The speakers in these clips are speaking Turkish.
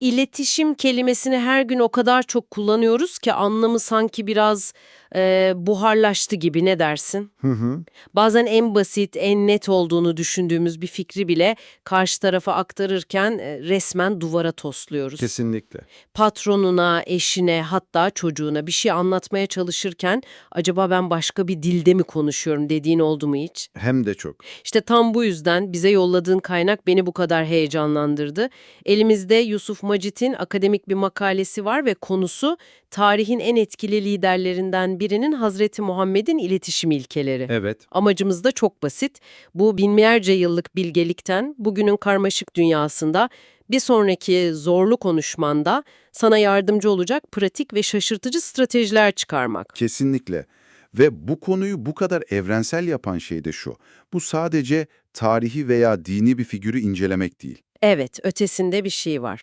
İletişim kelimesini her gün o kadar çok kullanıyoruz ki anlamı sanki biraz e, buharlaştı gibi ne dersin? Hı hı. Bazen en basit, en net olduğunu düşündüğümüz bir fikri bile karşı tarafa aktarırken e, resmen duvara tosluyoruz. Kesinlikle. Patronuna, eşine, hatta çocuğuna bir şey anlatmaya çalışırken acaba ben başka bir dilde mi konuşuyorum dediğin oldu mu hiç? Hem de çok. İşte tam bu yüzden bize yolladığın kaynak beni bu kadar heyecanlandırdı. Elimizde Yusuf Macit'in akademik bir makalesi var ve konusu tarihin en etkili liderlerinden birinin Hazreti Muhammed'in iletişim ilkeleri. Evet. Amacımız da çok basit. Bu binlerce yıllık bilgelikten bugünün karmaşık dünyasında bir sonraki zorlu konuşmanda sana yardımcı olacak pratik ve şaşırtıcı stratejiler çıkarmak. Kesinlikle. Ve bu konuyu bu kadar evrensel yapan şey de şu. Bu sadece tarihi veya dini bir figürü incelemek değil. Evet, ötesinde bir şey var.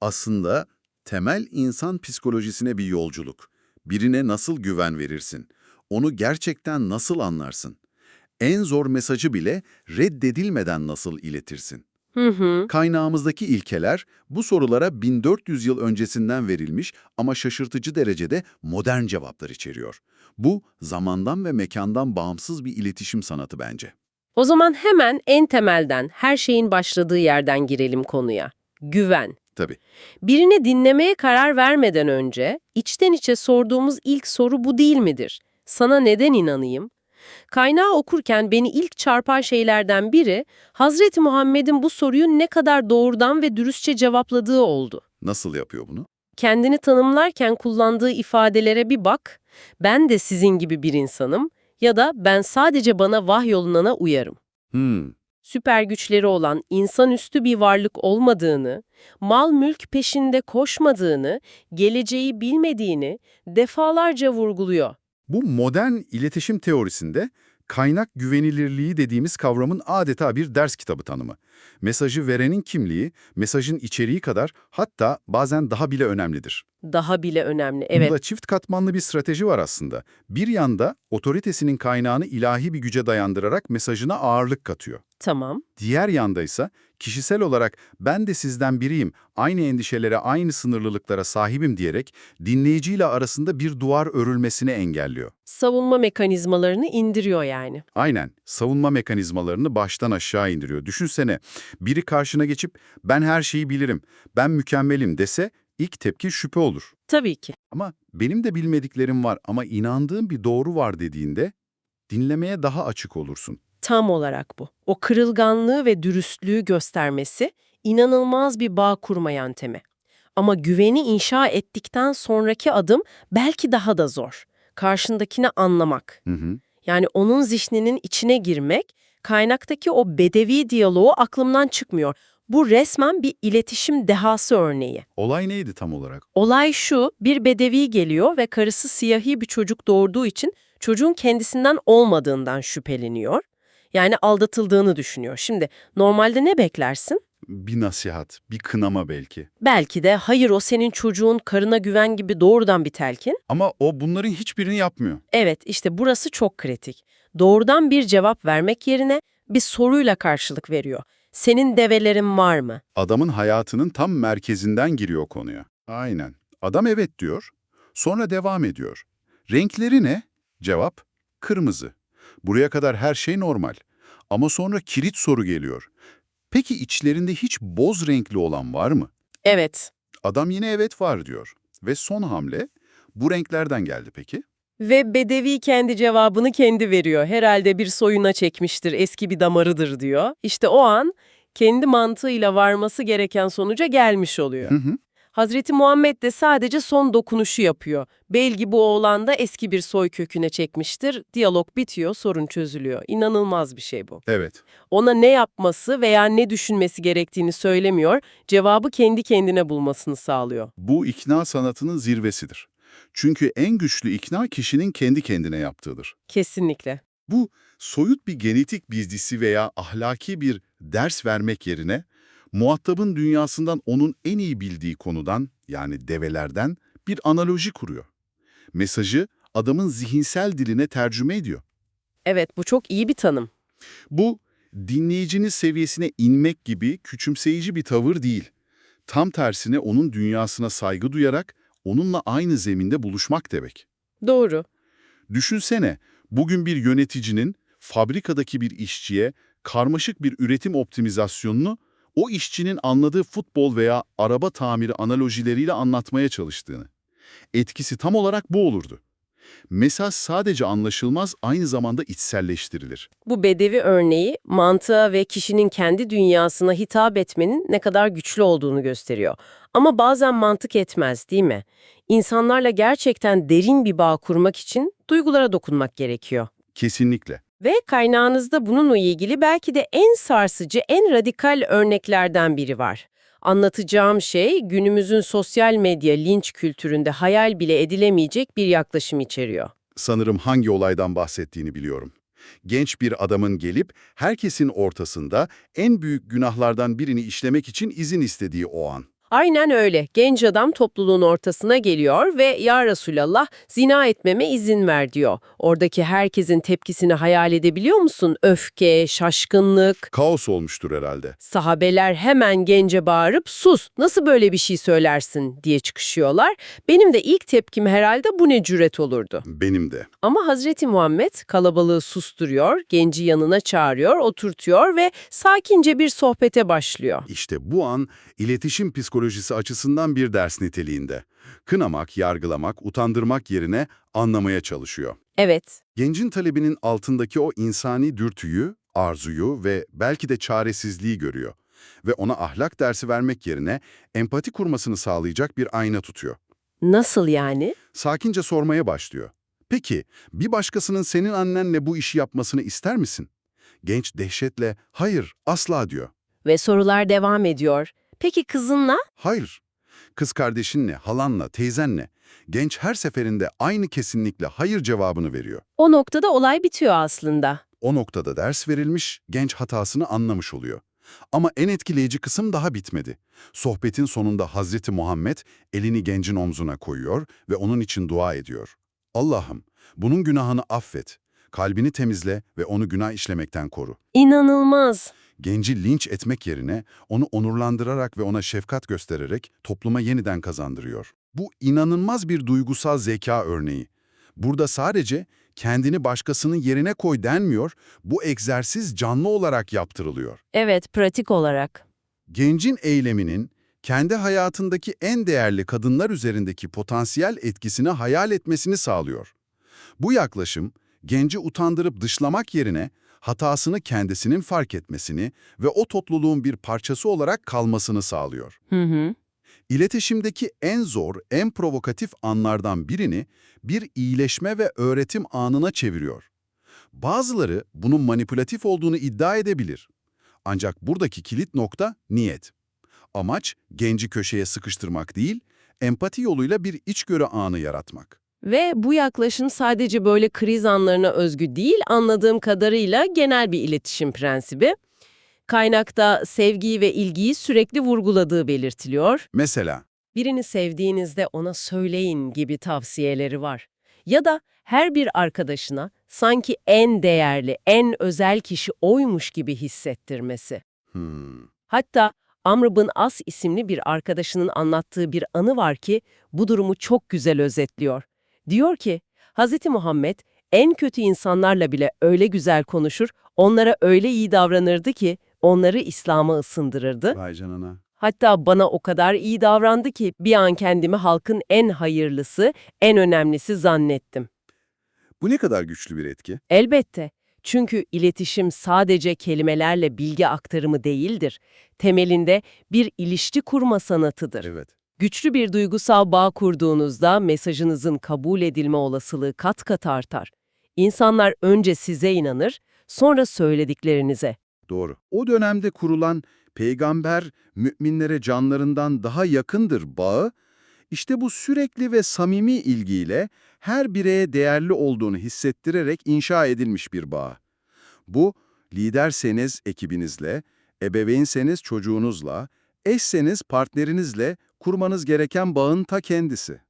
Aslında temel insan psikolojisine bir yolculuk. Birine nasıl güven verirsin? Onu gerçekten nasıl anlarsın? En zor mesajı bile reddedilmeden nasıl iletirsin? Hı hı. Kaynağımızdaki ilkeler bu sorulara 1400 yıl öncesinden verilmiş ama şaşırtıcı derecede modern cevaplar içeriyor. Bu zamandan ve mekandan bağımsız bir iletişim sanatı bence. O zaman hemen en temelden, her şeyin başladığı yerden girelim konuya. Güven. Tabii. Birini dinlemeye karar vermeden önce içten içe sorduğumuz ilk soru bu değil midir? Sana neden inanayım? Kaynağı okurken beni ilk çarpan şeylerden biri Hazreti Muhammed'in bu soruyu ne kadar doğrudan ve dürüstçe cevapladığı oldu. Nasıl yapıyor bunu? Kendini tanımlarken kullandığı ifadelere bir bak. Ben de sizin gibi bir insanım ya da ben sadece bana vahyolunana uyarım. Hmm, süper güçleri olan insanüstü bir varlık olmadığını, mal mülk peşinde koşmadığını, geleceği bilmediğini defalarca vurguluyor. Bu modern iletişim teorisinde kaynak güvenilirliği dediğimiz kavramın adeta bir ders kitabı tanımı. Mesajı verenin kimliği, mesajın içeriği kadar hatta bazen daha bile önemlidir. Daha bile önemli. Evet, Bunda çift katmanlı bir strateji var aslında. Bir yanda otoritesinin kaynağını ilahi bir güce dayandırarak mesajına ağırlık katıyor. tamam. Diğer yanda ise kişisel olarak ben de sizden biriyim, aynı endişelere, aynı sınırlılıklara sahibim diyerek dinleyiciyle arasında bir duvar örülmesini engelliyor. Savunma mekanizmalarını indiriyor yani. Aynen, savunma mekanizmalarını baştan aşağı indiriyor. Düşünsene, biri karşına geçip ben her şeyi bilirim, ben mükemmelim dese ilk tepki şüphe olur. Tabii ki. Ama benim de bilmediklerim var ama inandığım bir doğru var dediğinde dinlemeye daha açık olursun. Tam olarak bu. O kırılganlığı ve dürüstlüğü göstermesi inanılmaz bir bağ kurma yöntemi. Ama güveni inşa ettikten sonraki adım belki daha da zor. Karşındakini anlamak. Hı hı. Yani onun zihninin içine girmek, kaynaktaki o bedevi diyaloğu aklımdan çıkmıyor. Bu resmen bir iletişim dehası örneği. Olay neydi tam olarak? Olay şu, bir bedevi geliyor ve karısı siyahi bir çocuk doğurduğu için çocuğun kendisinden olmadığından şüpheleniyor. Yani aldatıldığını düşünüyor. Şimdi normalde ne beklersin? Bir nasihat, bir kınama belki. Belki de hayır o senin çocuğun karına güven gibi doğrudan bir telkin. Ama o bunların hiçbirini yapmıyor. Evet, işte burası çok kritik. Doğrudan bir cevap vermek yerine bir soruyla karşılık veriyor. Senin develerin var mı? Adamın hayatının tam merkezinden giriyor konuya. Aynen. Adam evet diyor. Sonra devam ediyor. Renkleri ne? Cevap, kırmızı. Buraya kadar her şey normal. Ama sonra kilit soru geliyor. Peki içlerinde hiç boz renkli olan var mı? Evet. Adam yine evet var diyor. Ve son hamle, bu renklerden geldi peki? Ve Bedevi kendi cevabını kendi veriyor. Herhalde bir soyuna çekmiştir, eski bir damarıdır diyor. İşte o an kendi mantığıyla varması gereken sonuca gelmiş oluyor. Hı hı. Hazreti Muhammed de sadece son dokunuşu yapıyor. Belki bu oğlan da eski bir soy köküne çekmiştir. Diyalog bitiyor, sorun çözülüyor. İnanılmaz bir şey bu. Evet. Ona ne yapması veya ne düşünmesi gerektiğini söylemiyor, cevabı kendi kendine bulmasını sağlıyor. Bu ikna sanatının zirvesidir. Çünkü en güçlü ikna kişinin kendi kendine yaptığıdır. Kesinlikle. Bu soyut bir genetik bizdisi veya ahlaki bir ders vermek yerine muhatabın dünyasından onun en iyi bildiği konudan yani develerden bir analoji kuruyor. Mesajı adamın zihinsel diline tercüme ediyor. Evet, bu çok iyi bir tanım. Bu dinleyicinin seviyesine inmek gibi küçümseyici bir tavır değil. Tam tersine onun dünyasına saygı duyarak onunla aynı zeminde buluşmak demek. Doğru. Düşünsene, bugün bir yöneticinin fabrikadaki bir işçiye karmaşık bir üretim optimizasyonunu o işçinin anladığı futbol veya araba tamiri analojileriyle anlatmaya çalıştığını. Etkisi tam olarak bu olurdu. Mesaj sadece anlaşılmaz, aynı zamanda içselleştirilir. Bu bedevi örneği mantığa ve kişinin kendi dünyasına hitap etmenin ne kadar güçlü olduğunu gösteriyor. Ama bazen mantık etmez değil mi? İnsanlarla gerçekten derin bir bağ kurmak için duygulara dokunmak gerekiyor. Kesinlikle. Ve kaynağınızda bununla ilgili belki de en sarsıcı, en radikal örneklerden biri var. Anlatacağım şey günümüzün sosyal medya linç kültüründe hayal bile edilemeyecek bir yaklaşım içeriyor. Sanırım hangi olaydan bahsettiğini biliyorum. Genç bir adamın gelip herkesin ortasında en büyük günahlardan birini işlemek için izin istediği o an. Aynen öyle. Genç adam topluluğun ortasına geliyor ve ya Resulallah zina etmeme izin ver diyor. Oradaki herkesin tepkisini hayal edebiliyor musun? Öfke, şaşkınlık. Kaos olmuştur herhalde. Sahabeler hemen gence bağırıp sus nasıl böyle bir şey söylersin diye çıkışıyorlar. Benim de ilk tepkim herhalde bu ne cüret olurdu. Benim de. Ama Hazreti Muhammed kalabalığı susturuyor, genci yanına çağırıyor, oturtuyor ve sakince bir sohbete başlıyor. İşte bu an iletişim psikolojisi açısından bir ders niteliğinde. Kınamak, yargılamak, utandırmak yerine anlamaya çalışıyor. Evet, Gencin talebinin altındaki o insani dürtüyü, arzuyu ve belki de çaresizliği görüyor. Ve ona ahlak dersi vermek yerine empati kurmasını sağlayacak bir ayna tutuyor. nasıl yani? Sakince sormaya başlıyor. Peki, bir başkasının senin annenle bu işi yapmasını ister misin? Genç dehşetle, hayır, asla diyor. Ve sorular devam ediyor. Peki kızınla? Hayır. Kız kardeşinle, halanla, teyzenle. Genç her seferinde aynı kesinlikle hayır cevabını veriyor. O noktada olay bitiyor aslında. O noktada ders verilmiş, genç hatasını anlamış oluyor. Ama en etkileyici kısım daha bitmedi. Sohbetin sonunda Hazreti Muhammed elini gencin omzuna koyuyor ve onun için dua ediyor. Allah'ım, bunun günahını affet, kalbini temizle ve onu günah işlemekten koru. İnanılmaz. Genci linç etmek yerine onu onurlandırarak ve ona şefkat göstererek topluma yeniden kazandırıyor. Bu inanılmaz bir duygusal zeka örneği. Burada sadece kendini başkasının yerine koy denmiyor, bu egzersiz canlı olarak yaptırılıyor. Evet, pratik olarak. Gencin eyleminin kendi hayatındaki en değerli kadınlar üzerindeki potansiyel etkisini hayal etmesini sağlıyor. Bu yaklaşım, genci utandırıp dışlamak yerine hatasını kendisinin fark etmesini ve o topluluğun bir parçası olarak kalmasını sağlıyor. Hı hı. İletişimdeki en zor, en provokatif anlardan birini bir iyileşme ve öğretim anına çeviriyor. Bazıları bunun manipülatif olduğunu iddia edebilir. Ancak buradaki kilit nokta niyet. Amaç genci köşeye sıkıştırmak değil, empati yoluyla bir içgörü anı yaratmak. Ve bu yaklaşım sadece böyle kriz anlarına özgü değil, anladığım kadarıyla genel bir iletişim prensibi. Kaynakta sevgiyi ve ilgiyi sürekli vurguladığı belirtiliyor. Mesela, Birini sevdiğinizde ona söyleyin gibi tavsiyeleri var. Ya da her bir arkadaşına sanki en değerli, en özel kişi oymuş gibi hissettirmesi. hmm, Hatta Amr bin As isimli bir arkadaşının anlattığı bir anı var ki bu durumu çok güzel özetliyor. Diyor ki, Hz. Muhammed en kötü insanlarla bile öyle güzel konuşur, onlara öyle iyi davranırdı ki onları İslam'a ısındırırdı. vay canına. Hatta bana o kadar iyi davrandı ki bir an kendimi halkın en hayırlısı, en önemlisi zannettim. Bu ne kadar güçlü bir etki. Elbette. Çünkü iletişim sadece kelimelerle bilgi aktarımı değildir. Temelinde bir ilişki kurma sanatıdır. Evet. Güçlü bir duygusal bağ kurduğunuzda mesajınızın kabul edilme olasılığı kat kat artar. İnsanlar önce size inanır, sonra söylediklerinize. Doğru. O dönemde kurulan peygamber müminlere canlarından daha yakındır bağı, işte bu sürekli ve samimi ilgiyle her bireye değerli olduğunu hissettirerek inşa edilmiş bir bağ. Bu, liderseniz ekibinizle, ebeveynseniz çocuğunuzla, eşseniz partnerinizle kurmanız gereken bağın ta kendisi.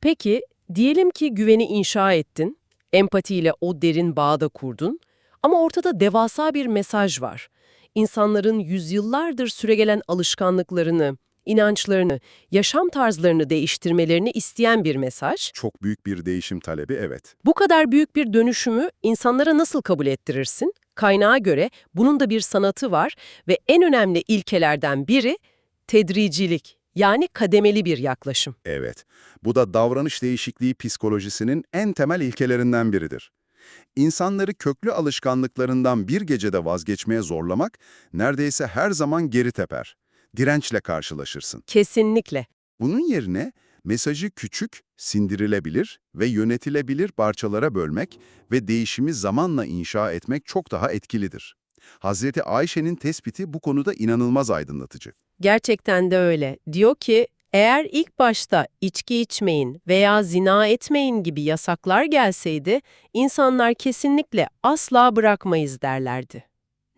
Peki, diyelim ki güveni inşa ettin, empatiyle o derin bağı da kurdun ama ortada devasa bir mesaj var. İnsanların yüzyıllardır süregelen alışkanlıklarını, inançlarını, yaşam tarzlarını değiştirmelerini isteyen bir mesaj. Çok büyük bir değişim talebi evet. Bu kadar büyük bir dönüşümü insanlara nasıl kabul ettirirsin? Kaynağa göre bunun da bir sanatı var ve en önemli ilkelerden biri tedricilik, yani kademeli bir yaklaşım. Evet. Bu da davranış değişikliği psikolojisinin en temel ilkelerinden biridir. İnsanları köklü alışkanlıklarından bir gecede vazgeçmeye zorlamak neredeyse her zaman geri teper. Dirençle karşılaşırsın. Kesinlikle. Bunun yerine mesajı küçük, sindirilebilir ve yönetilebilir parçalara bölmek ve değişimi zamanla inşa etmek çok daha etkilidir. Hazreti Ayşe'nin tespiti bu konuda inanılmaz aydınlatıcı. Gerçekten de öyle. Diyor ki, eğer ilk başta içki içmeyin veya zina etmeyin gibi yasaklar gelseydi, insanlar kesinlikle asla bırakmayız derlerdi.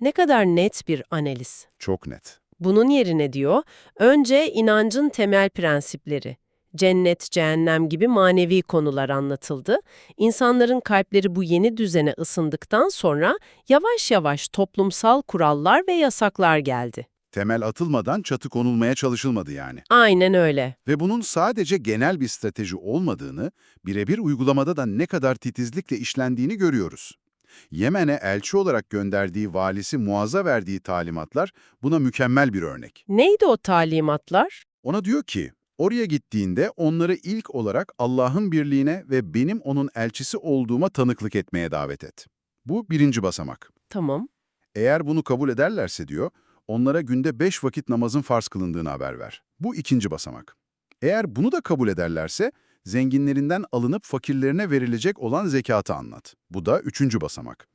Ne kadar net bir analiz. Çok net. Bunun yerine diyor, önce inancın temel prensipleri, cennet, cehennem gibi manevi konular anlatıldı. İnsanların kalpleri bu yeni düzene ısındıktan sonra yavaş yavaş toplumsal kurallar ve yasaklar geldi. Temel atılmadan çatı konulmaya çalışılmadı yani. Aynen öyle. Ve bunun sadece genel bir strateji olmadığını, birebir uygulamada da ne kadar titizlikle işlendiğini görüyoruz. Yemen'e elçi olarak gönderdiği valisi Muaz'a verdiği talimatlar buna mükemmel bir örnek. Neydi o talimatlar? Ona diyor ki, oraya gittiğinde onları ilk olarak Allah'ın birliğine ve benim onun elçisi olduğuma tanıklık etmeye davet et. Bu birinci basamak. Tamam. Eğer bunu kabul ederlerse diyor, onlara günde beş vakit namazın farz kılındığını haber ver. Bu ikinci basamak. Eğer bunu da kabul ederlerse, zenginlerinden alınıp fakirlerine verilecek olan zekatı anlat. Bu da üçüncü basamak.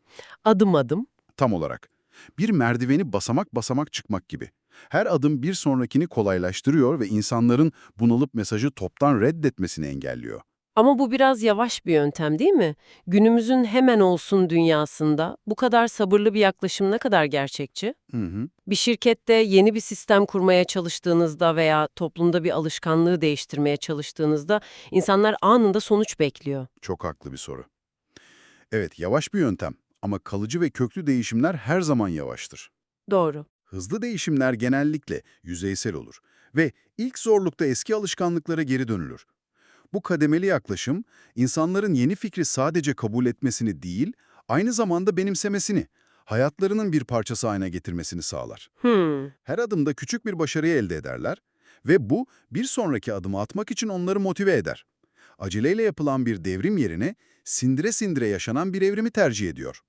Adım adım. Tam olarak. Bir merdiveni basamak basamak çıkmak gibi. Her adım bir sonrakini kolaylaştırıyor ve insanların bunalıp mesajı toptan reddetmesini engelliyor. Ama bu biraz yavaş bir yöntem değil mi? Günümüzün hemen olsun dünyasında bu kadar sabırlı bir yaklaşım ne kadar gerçekçi? Hı hı. Bir şirkette yeni bir sistem kurmaya çalıştığınızda veya toplumda bir alışkanlığı değiştirmeye çalıştığınızda insanlar anında sonuç bekliyor. Çok haklı bir soru. Evet, yavaş bir yöntem ama kalıcı ve köklü değişimler her zaman yavaştır. Doğru. Hızlı değişimler genellikle yüzeysel olur ve ilk zorlukta eski alışkanlıklara geri dönülür. Bu kademeli yaklaşım, insanların yeni fikri sadece kabul etmesini değil, aynı zamanda benimsemesini, hayatlarının bir parçası haline getirmesini sağlar. Hmm. Her adımda küçük bir başarıyı elde ederler ve bu bir sonraki adımı atmak için onları motive eder. Aceleyle yapılan bir devrim yerine sindire sindire yaşanan bir evrimi tercih ediyor.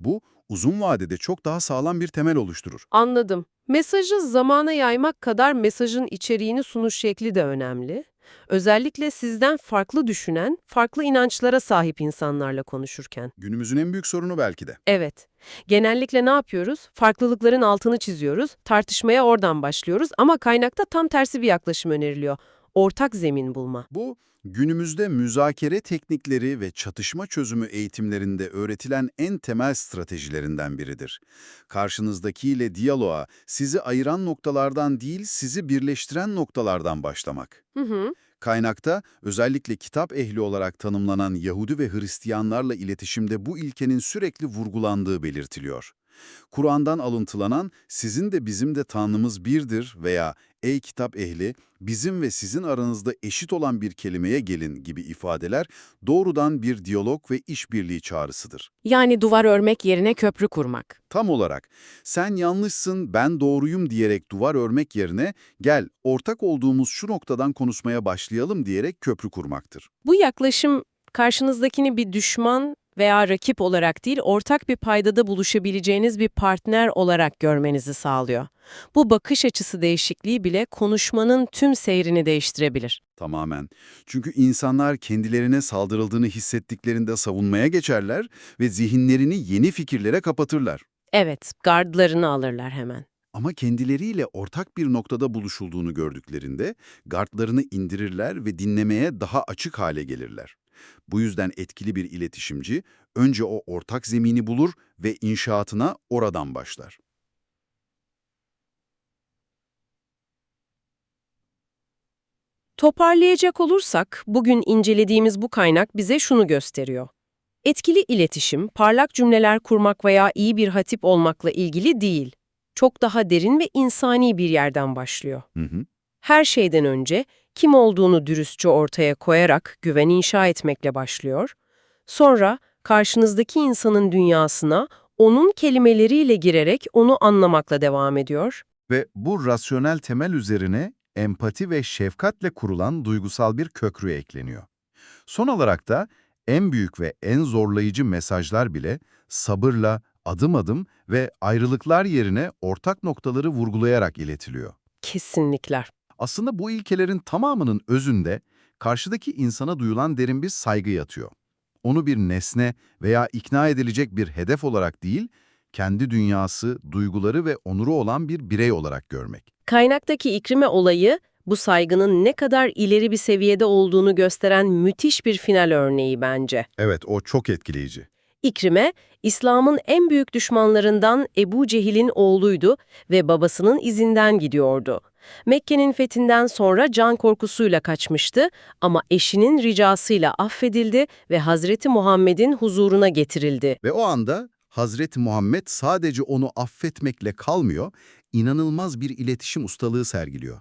Bu uzun vadede çok daha sağlam bir temel oluşturur. Anladım. Mesajı zamana yaymak kadar mesajın içeriğini sunuş şekli de önemli. Özellikle sizden farklı düşünen, farklı inançlara sahip insanlarla konuşurken. Günümüzün en büyük sorunu belki de. Evet. Genellikle ne yapıyoruz? Farklılıkların altını çiziyoruz, tartışmaya oradan başlıyoruz ama kaynakta tam tersi bir yaklaşım öneriliyor. Ortak zemin bulma. Bu, günümüzde müzakere teknikleri ve çatışma çözümü eğitimlerinde öğretilen en temel stratejilerinden biridir. Karşınızdakiyle diyaloğa sizi ayıran noktalardan değil, sizi birleştiren noktalardan başlamak. Hı hı. Kaynakta özellikle kitap ehli olarak tanımlanan Yahudi ve Hristiyanlarla iletişimde bu ilkenin sürekli vurgulandığı belirtiliyor. Kur'an'dan alıntılanan sizin de bizim de Tanrımız birdir veya ey kitap ehli bizim ve sizin aranızda eşit olan bir kelimeye gelin gibi ifadeler doğrudan bir diyalog ve işbirliği çağrısıdır. Yani duvar örmek yerine köprü kurmak. Tam olarak sen yanlışsın ben doğruyum diyerek duvar örmek yerine gel ortak olduğumuz şu noktadan konuşmaya başlayalım diyerek köprü kurmaktır. Bu yaklaşım karşınızdakini bir düşman veya rakip olarak değil, ortak bir paydada buluşabileceğiniz bir partner olarak görmenizi sağlıyor. Bu bakış açısı değişikliği bile konuşmanın tüm seyrini değiştirebilir. Tamamen. Çünkü insanlar kendilerine saldırıldığını hissettiklerinde savunmaya geçerler ve zihinlerini yeni fikirlere kapatırlar. Evet, gardlarını alırlar hemen. Ama kendileriyle ortak bir noktada buluşulduğunu gördüklerinde gardlarını indirirler ve dinlemeye daha açık hale gelirler. Bu yüzden etkili bir iletişimci önce o ortak zemini bulur ve inşaatına oradan başlar. Toparlayacak olursak, bugün incelediğimiz bu kaynak bize şunu gösteriyor. Etkili iletişim, parlak cümleler kurmak veya iyi bir hatip olmakla ilgili değil. Çok daha derin ve insani bir yerden başlıyor. Hı hı. Her şeyden önce kim olduğunu dürüstçe ortaya koyarak güven inşa etmekle başlıyor. Sonra karşınızdaki insanın dünyasına onun kelimeleriyle girerek onu anlamakla devam ediyor. Ve bu rasyonel temel üzerine empati ve şefkatle kurulan duygusal bir köprü ekleniyor. Son olarak da en büyük ve en zorlayıcı mesajlar bile sabırla, adım adım ve ayrılıklar yerine ortak noktaları vurgulayarak iletiliyor. Kesinlikler. Aslında bu ilkelerin tamamının özünde karşıdaki insana duyulan derin bir saygı yatıyor. Onu bir nesne veya ikna edilecek bir hedef olarak değil, kendi dünyası, duyguları ve onuru olan bir birey olarak görmek. Kaynaktaki ikrime olayı bu saygının ne kadar ileri bir seviyede olduğunu gösteren müthiş bir final örneği bence. Evet, o çok etkileyici. İkrime, İslam'ın en büyük düşmanlarından Ebu Cehil'in oğluydu ve babasının izinden gidiyordu. Mekke'nin fethinden sonra can korkusuyla kaçmıştı ama eşinin ricasıyla affedildi ve Hazreti Muhammed'in huzuruna getirildi. Ve o anda Hazreti Muhammed sadece onu affetmekle kalmıyor, inanılmaz bir iletişim ustalığı sergiliyor.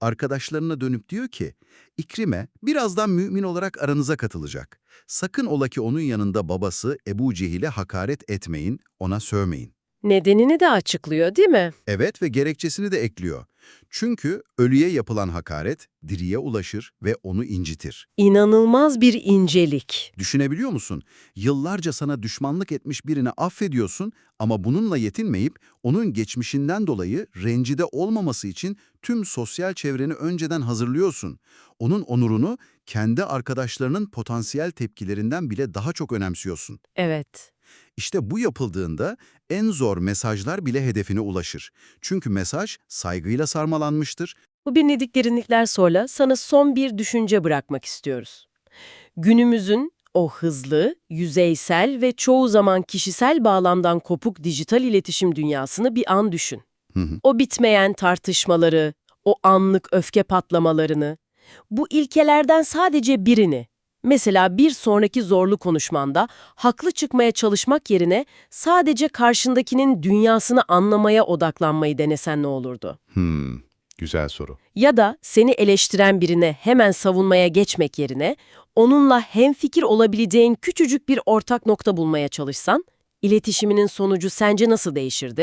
Arkadaşlarına dönüp diyor ki, İkrime birazdan mümin olarak aranıza katılacak. Sakın ola ki onun yanında babası Ebu Cehil'e hakaret etmeyin, ona sövmeyin. Nedenini de açıklıyor değil mi? Evet ve gerekçesini de ekliyor. Çünkü ölüye yapılan hakaret diriye ulaşır ve onu incitir. İnanılmaz bir incelik. Düşünebiliyor musun? Yıllarca sana düşmanlık etmiş birini affediyorsun ama bununla yetinmeyip onun geçmişinden dolayı rencide olmaması için tüm sosyal çevreni önceden hazırlıyorsun. Onun onurunu kendi arkadaşlarının potansiyel tepkilerinden bile daha çok önemsiyorsun. Evet. İşte bu yapıldığında en zor mesajlar bile hedefine ulaşır. Çünkü mesaj saygıyla sarmalanmıştır Bu binledik derinlikler sonra sana son bir düşünce bırakmak istiyoruz. Günümüzün o hızlı, yüzeysel ve çoğu zaman kişisel bağlamdan kopuk dijital iletişim dünyasını bir an düşün. Hı hı. O bitmeyen tartışmaları, o anlık öfke patlamalarını, bu ilkelerden sadece birini, mesela bir sonraki zorlu konuşmanda haklı çıkmaya çalışmak yerine sadece karşındakinin dünyasını anlamaya odaklanmayı denesen ne olurdu? Hmm, güzel soru. Ya da seni eleştiren birine hemen savunmaya geçmek yerine onunla hemfikir olabileceğin küçücük bir ortak nokta bulmaya çalışsan, iletişiminin sonucu sence nasıl değişirdi?